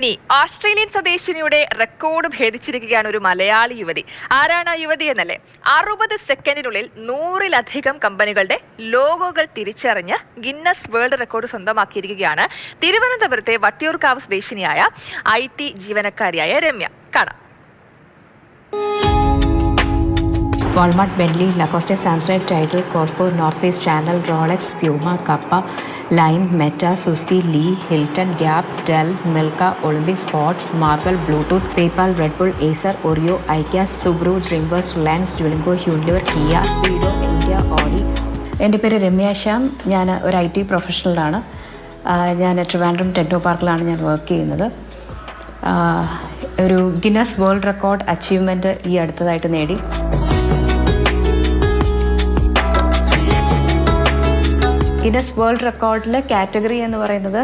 ഇനി Australian സ്വദേശിനിയുടെ record ഭേദിച്ചിരിക്കുകയാണ് ഒരു മലയാളി യുവതി. ആരാണ് ആ യുവതി എന്നല്ലേ? അറുപത് സെക്കൻഡിനുള്ളിൽ നൂറിലധികം കമ്പനികളുടെ ലോഗോകൾ തിരിച്ചറിഞ്ഞ് ഗിന്നസ് വേൾഡ് റെക്കോർഡ് സ്വന്തമാക്കിയിരിക്കുകയാണ് തിരുവനന്തപുരത്തെ വട്ടിയൂർക്കാവ് സ്വദേശിനിയായ ഐ ടി ജീവനക്കാരിയായ രമ്യ. കാണാം. Walmart, Bentley, Lacoste, Samsonite, Tidal, Costco, North Face, Channel, Rolex, Puma, Kappa, Lime, Meta, Suzuki, Lee, Hilton, Gap, Dell, Milka, Olympic Sports, Marvel, Bluetooth, PayPal, Red Bull, Acer, Oreo, IKEA, Subaru, Dreamworks, Reliance, Duolingo, Hyundai, Kia, Speedo, India, Audi. എന്റെ പേര് രമ്യ ശ്യാം ഞാൻ ഒരു I T പ്രൊഫഷണലാണ് ഞാൻ Trivandrum techno പാർക്കിലാണ് ഞാൻ work ചെയ്യുന്നത് ഒരു Guinness world record achievement ഈ അടുത്തതായിട്ട് നേടി ഗിന്നസ് വേൾഡ് റെക്കോർഡിൽ കാറ്റഗറി എന്ന് പറയുന്നത്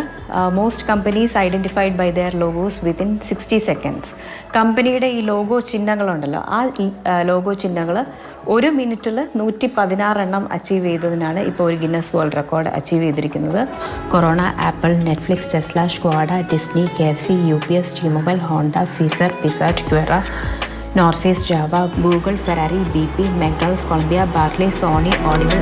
most companies identified by their logos within sixty seconds കമ്പനിയുടെ ഈ ലോഗോ ചിഹ്നങ്ങളുണ്ടല്ലോ ആ ലോഗോ ചിഹ്നങ്ങൾ ഒരു മിനിറ്റിൽ നൂറ്റി പതിനാറെണ്ണം അച്ചീവ് ചെയ്തതിനാണ് ഇപ്പോൾ ഒരു ഗിന്നസ് വേൾഡ് റെക്കോർഡ് അച്ചീവ് ചെയ്തിരിക്കുന്നത്. Corona Apple Netflix Tesla സ്ക്വാഡ Disney K F C U P S T mobile Honda Pfizer പിസാറ്റ് Quora North Face Java Google Ferrari B P McDonald's Columbia Barclays Sony Audible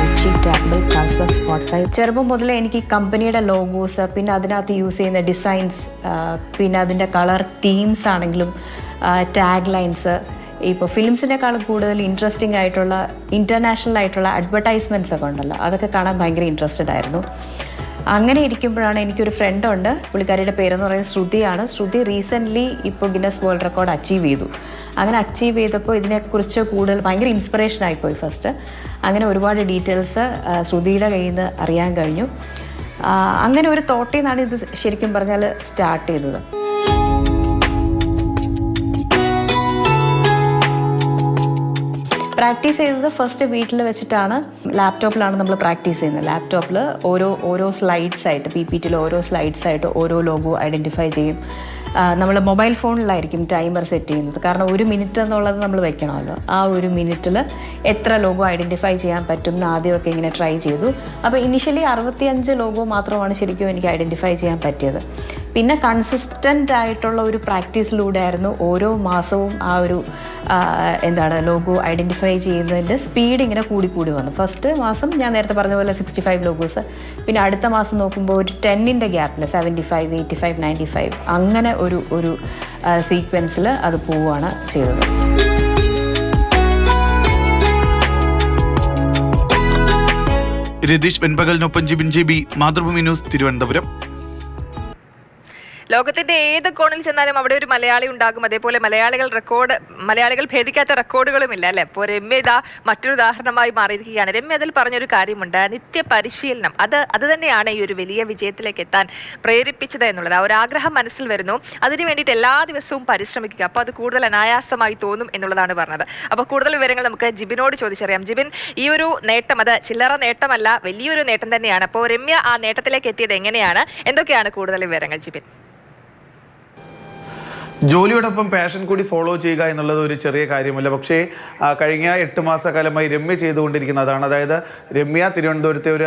Ritchie ടാബിൾ Carlsberg ചെറുപ്പം മുതലേ എനിക്ക് കമ്പനിയുടെ logos പിന്നെ അതിനകത്ത് use ചെയ്യുന്ന designs പിന്നെ അതിന്റെ കളർ തീംസ് ആണെങ്കിലും ടാഗ് ലൈൻസ് ഇപ്പോൾ ഫിലിംസിനേക്കാളും കൂടുതൽ ഇൻട്രസ്റ്റിംഗ് ആയിട്ടുള്ള ഇന്റർനാഷണൽ ആയിട്ടുള്ള അഡ്വർടൈസ്മെന്റ്സ് ഒക്കെ ഉണ്ടല്ലോ. അതൊക്കെ കാണാൻ ഭയങ്കര ഇൻട്രസ്റ്റഡ് ആയിരുന്നു. അങ്ങനെ ഇരിക്കുമ്പോഴാണ് എനിക്കൊരു ഫ്രണ്ട് ഉണ്ട്. പുള്ളിക്കാരിയുടെ പേരെന്ന് പറയുന്നത് ശ്രുതിയാണ്. ശ്രുതി റീസെന്റ്ലി ഇപ്പോൾ ഗിന്നസ് വേൾഡ് റെക്കോർഡ് അച്ചീവ് ചെയ്തു. അങ്ങനെ അച്ചീവ് ചെയ്തപ്പോൾ ഇതിനെക്കുറിച്ച് കൂടുതൽ ഭയങ്കര ഇൻസ്പിറേഷൻ ആയിപ്പോയി ഫസ്റ്റ് അങ്ങനെ ഒരുപാട് ഡീറ്റെയിൽസ് ശ്രുതിയുടെ കയ്യിൽ നിന്ന് അറിയാൻ കഴിഞ്ഞു. അങ്ങനെ ഒരു തോട്ടിൽ നിന്നാണ് ഇത് ശരിക്കും പറഞ്ഞാൽ സ്റ്റാർട്ട് ചെയ്തത്. പ്രാക്ടീസ് ചെയ്തത് ഫസ്റ്റ് വീട്ടിൽ വെച്ചിട്ടാണ്. ലാപ്ടോപ്പിലാണ് നമ്മൾ പ്രാക്ടീസ് ചെയ്യുന്നത്. ലാപ്ടോപ്പിൽ ഓരോ ഓരോ സ്ലൈഡ്സ് ആയിട്ട് പി പി ടിയിൽ ഓരോ സ്ലൈഡ്സ് ആയിട്ട് ഓരോ ലോഗോ ഐഡന്റിഫൈ ചെയ്യും. നമ്മൾ മൊബൈൽ ഫോണിലായിരിക്കും ടൈമർ സെറ്റ് ചെയ്യുന്നത്. കാരണം ഒരു മിനിറ്റ് എന്നുള്ളത് നമ്മൾ വെക്കണമല്ലോ. ആ ഒരു മിനിറ്റിൽ എത്ര ലോഗോ ഐഡന്റിഫൈ ചെയ്യാൻ പറ്റും എന്ന് ആദ്യമൊക്കെ ഇങ്ങനെ ട്രൈ ചെയ്തു. അപ്പോൾ ഇനിഷ്യലി അറുപത്തിയഞ്ച് ലോഗോ മാത്രമാണ് ശരിക്കും എനിക്ക് ഐഡന്റിഫൈ ചെയ്യാൻ പറ്റിയത്. പിന്നെ കൺസിസ്റ്റന്റ് ആയിട്ടുള്ള ഒരു പ്രാക്ടീസിലൂടെ ആയിരുന്നു ഓരോ മാസവും ആ ഒരു എന്താണ് ലോഗോ ഐഡന്റിഫൈ ചെയ്യുന്നതിന്റെ സ്പീഡ് ഇങ്ങനെ കൂടി കൂടി വന്നു. ഫസ്റ്റ് മാസം ഞാൻ നേരത്തെ പറഞ്ഞ പോലെ സിക്സ്റ്റി ഫൈവ് ലോഗോസ് പിന്നെ അടുത്ത മാസം നോക്കുമ്പോൾ ഒരു ടെന്നിന്റെ ഗ്യാപ്പിൽ seventy five eighty five ninety five അങ്ങനെ ഒരു ഒരു സീക്വൻസിൽ അത് പോവുകയാണ് ചെയ്തത്. Ratheesh വെൺപകലിനൊപ്പം Jibin J B Mathrubhumi news Thiruvananthapuram. ലോകത്തിന്റെ ഏത് കോണിൽ ചെന്നാലും അവിടെ ഒരു മലയാളി ഉണ്ടാകും. അതേപോലെ മലയാളികൾ റെക്കോർഡ് മലയാളികൾ ഭേദിക്കാത്ത റെക്കോർഡുകളും ഇല്ല അല്ലെ? അപ്പോൾ രമ്യ ഇതാ മറ്റൊരു ഉദാഹരണമായി മാറിയിരിക്കുകയാണ്. രമ്യ അതിൽ പറഞ്ഞൊരു കാര്യമുണ്ട്. നിത്യ പരിശീലനം അത് അത് തന്നെയാണ് ഈ ഒരു വലിയ വിജയത്തിലേക്ക് എത്താൻ പ്രേരിപ്പിച്ചത് എന്നുള്ളത്. ആ ഒരു ആഗ്രഹം മനസ്സിൽ വരുന്നു. അതിനു വേണ്ടിയിട്ട് എല്ലാ ദിവസവും പരിശ്രമിക്കുക. അപ്പോൾ അത് കൂടുതൽ അനായാസമായി തോന്നും എന്നുള്ളതാണ് പറഞ്ഞത്. അപ്പോൾ കൂടുതൽ വിവരങ്ങൾ നമുക്ക് ജിബിനോട് ചോദിച്ചറിയാം. ജിബിൻ ഈ ഒരു നേട്ടം അത് ചില്ലറ നേട്ടമല്ല വലിയൊരു നേട്ടം തന്നെയാണ്. അപ്പോൾ രമ്യ ആ നേട്ടത്തിലേക്ക് എത്തിയത് എങ്ങനെയാണ്? എന്തൊക്കെയാണ് കൂടുതൽ വിവരങ്ങൾ ജിബിൻ? ജോലിയോടൊപ്പം പാഷൻ കൂടി ഫോളോ ചെയ്യുക എന്നുള്ളത് ഒരു ചെറിയ കാര്യമല്ല. പക്ഷേ കഴിഞ്ഞ എട്ട് മാസക്കാലമായി രമ്യ ചെയ്തുകൊണ്ടിരിക്കുന്നതാണ് അതായത് രമ്യ തിരുവനന്തപുരത്തെ ഒരു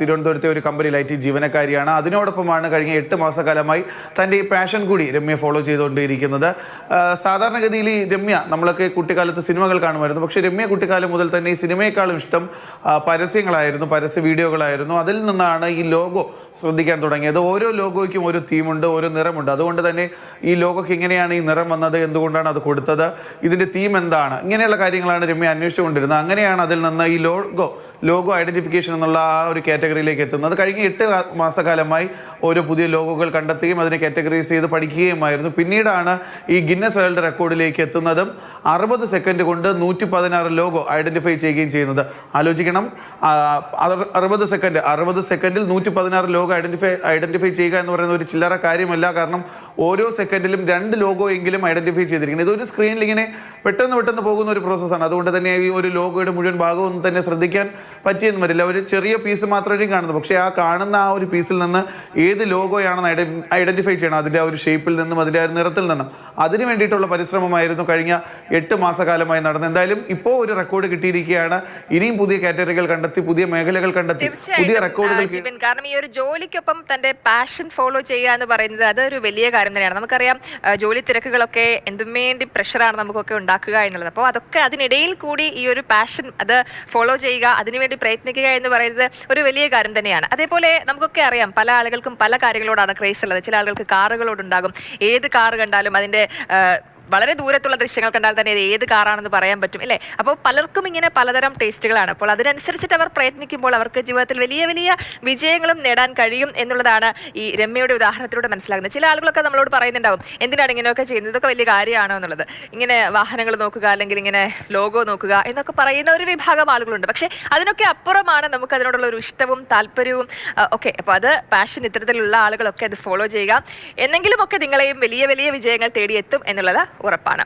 തിരുവനന്തപുരത്തെ ഒരു കമ്പനിയിൽ ഐ ടി ജീവനക്കാരിയാണ്. അതിനോടൊപ്പമാണ് കഴിഞ്ഞ എട്ട് മാസക്കാലമായി തന്റെ ഈ പാഷൻ കൂടി രമ്യ ഫോളോ ചെയ്തുകൊണ്ടിരിക്കുന്നത്. സാധാരണഗതിയിൽ ഈ രമ്യ നമ്മളൊക്കെ കുട്ടിക്കാലത്ത് സിനിമകൾ കാണുമായിരുന്നു. പക്ഷേ രമ്യ കുട്ടിക്കാലം മുതൽ തന്നെ ഈ സിനിമയെക്കാളും ഇഷ്ടം പരസ്യങ്ങളായിരുന്നു പരസ്യ വീഡിയോകളായിരുന്നു. അതിൽ നിന്നാണ് ഈ ലോഗോ ശ്രദ്ധിക്കാൻ തുടങ്ങിയത്. ഓരോ ലോഗോയ്ക്കും ഒരു തീമുണ്ട് ഓരോ നിറമുണ്ട്. അതുകൊണ്ട് തന്നെ ഈ ലോഗോയ്ക്ക് എങ്ങനെയാണ് ഈ നിറം വന്നത്? എന്തുകൊണ്ടാണ് അത് കൊടുത്തത്? ഇതിന്റെ തീം എന്താണ്? ഇങ്ങനെയുള്ള കാര്യങ്ങളാണ് രമ്യ അന്വേഷിച്ചുകൊണ്ടിരുന്നത്. അങ്ങനെയാണ് അതിൽ നിന്ന് ഈ ലോഗോ ലോഗോ ഐഡന്റിഫിക്കേഷൻ എന്നുള്ള ആ ഒരു കാറ്റഗറിയിലേക്ക് എത്തുന്നത്. കഴിഞ്ഞ എട്ട് മാസക്കാലമായി ഓരോ പുതിയ ലോഗോകൾ കണ്ടെത്തുകയും അതിനെ കാറ്റഗറൈസ് ചെയ്ത് പഠിക്കുകയുമായിരുന്നു. പിന്നീടാണ് ഈ ഗിന്നസ് വേൾഡ് റെക്കോർഡിലേക്ക് എത്തുന്നതും അറുപത് സെക്കൻഡ് കൊണ്ട് നൂറ്റി പതിനാറ് ലോഗോ ഐഡന്റിഫൈ ചെയ്യുകയും ചെയ്യുന്നത്. ആലോചിക്കണം. അറുപത് സെക്കൻഡ് അറുപത് സെക്കൻഡിൽ നൂറ്റി പതിനാറ് ലോഗോ ഐഡന്റിഫൈ ഐഡന്റിഫൈ ചെയ്യുക എന്ന് പറയുന്ന ഒരു ചില്ലറ കാര്യമല്ല. കാരണം ഓരോ സെക്കൻഡിലും രണ്ട് ലോഗോ എങ്കിലും ഐഡന്റിഫൈ ചെയ്തിരിക്കുന്നത്. ഇതൊരു സ്ക്രീനിൽ ഇങ്ങനെ പെട്ടെന്ന് പെട്ടെന്ന് പോകുന്ന ഒരു പ്രോസസ്സാണ് അതുകൊണ്ട് തന്നെ ഈ ഒരു ലോഗോയുടെ മുഴുവൻ ഭാഗവും ഒന്നും തന്നെ ശ്രദ്ധിക്കാൻ പറ്റിയെന്ന് വരില്ല. ഒരു ചെറിയ പീസ് മാത്രമേ കാണുന്നത് പക്ഷേ ആ കാണുന്ന ആ ഒരു പീസിൽ നിന്ന് ഏത് ലോഗോയാണെന്ന് ഐഡന്റിഫൈ ചെയ്യണം. അതിന്റെ ആ ഒരു ഷേപ്പിൽ നിന്നും അതിന്റെ ആ ഒരു നിറത്തിൽ നിന്നും. അതിന് വേണ്ടിയിട്ടുള്ള പരിശ്രമമായിരുന്നു കഴിഞ്ഞ എട്ട് മാസകാലമായി നടന്നത്. എന്തായാലും ഇപ്പോൾ ഒരു റെക്കോർഡ് കിട്ടിയിരിക്കുകയാണ്. ഇനിയും പുതിയ കാറ്റഗറികൾ കണ്ടെത്തി പുതിയ മേഖലകൾ കണ്ടെത്തി പുതിയ റെക്കോർഡുകൾ കാരണം ഈ ഒരു ജോലിക്കൊപ്പം തന്റെ പാഷൻ ഫോളോ ചെയ്യുക എന്ന് പറയുന്നത് അതൊരു വലിയ കാര്യം തന്നെയാണ്. നമുക്കറിയാം ജോലി തിരക്കുകളൊക്കെ എന്തും വേണ്ടി പ്രഷറാണ് നമുക്കൊക്കെ ഉണ്ടാക്കുക എന്നുള്ളത്. അപ്പോൾ അതൊക്കെ അതിനിടയിൽ കൂടി ഈ ഒരു പാഷൻ അത് ഫോളോ ചെയ്യുക അതിനുവേണ്ടി പ്രയത്നിക്കുക എന്ന് പറയുന്നത് ഒരു വലിയ കാര്യം തന്നെയാണ്. അതേപോലെ നമുക്കൊക്കെ അറിയാം പല ആളുകൾക്കും പല കാര്യങ്ങളോടാണ് ക്രേസ് ഉള്ളത്. ചില ആളുകൾക്ക് കാറുകളോടുണ്ടാകും. ഏത് കാറ് കണ്ടാലും അതിന്റെ ആ, വളരെ ദൂരത്തുള്ള ദൃശ്യങ്ങൾ കണ്ടാൽ തന്നെ ഇത് ഏത് കാറാണെന്ന് പറയാൻ പറ്റും അല്ലേ? അപ്പോൾ പലർക്കും ഇങ്ങനെ പലതരം ടേസ്റ്റുകളാണ് അപ്പോൾ അതിനനുസരിച്ചിട്ട് അവർ പ്രയത്നിക്കുമ്പോൾ അവർക്ക് ജീവിതത്തിൽ വലിയ വലിയ വിജയങ്ങളും നേടാൻ കഴിയും എന്നുള്ളതാണ് ഈ രമ്യയുടെ ഉദാഹരണത്തിലൂടെ മനസ്സിലാകുന്നത്. ചില ആളുകളൊക്കെ നമ്മളോട് പറയുന്നുണ്ടാവും എന്തിനാണ് ഇങ്ങനെയൊക്കെ ചെയ്യുന്നത്? ഇതൊക്കെ വലിയ കാര്യമാണോ എന്നുള്ളത്? ഇങ്ങനെ വാഹനങ്ങൾ നോക്കുക അല്ലെങ്കിൽ ഇങ്ങനെ ലോഗോ നോക്കുക എന്നൊക്കെ പറയുന്ന ഒരു വിഭാഗം ആളുകളുണ്ട്. പക്ഷേ അതിനൊക്കെ അപ്പുറമാണ് നമുക്ക് അതിനോടുള്ള ഒരു ഇഷ്ടവും താല്പര്യവും ഒക്കെ. അപ്പോൾ അത് പാഷൻ ഇത്തരത്തിലുള്ള ആളുകളൊക്കെ അത് ഫോളോ ചെയ്യുക. എന്നെങ്കിലുമൊക്കെ നിങ്ങളെയും വലിയ വലിയ വിജയങ്ങൾ തേടിയെത്തും എന്നുള്ളത് ഉറപ്പാണ്.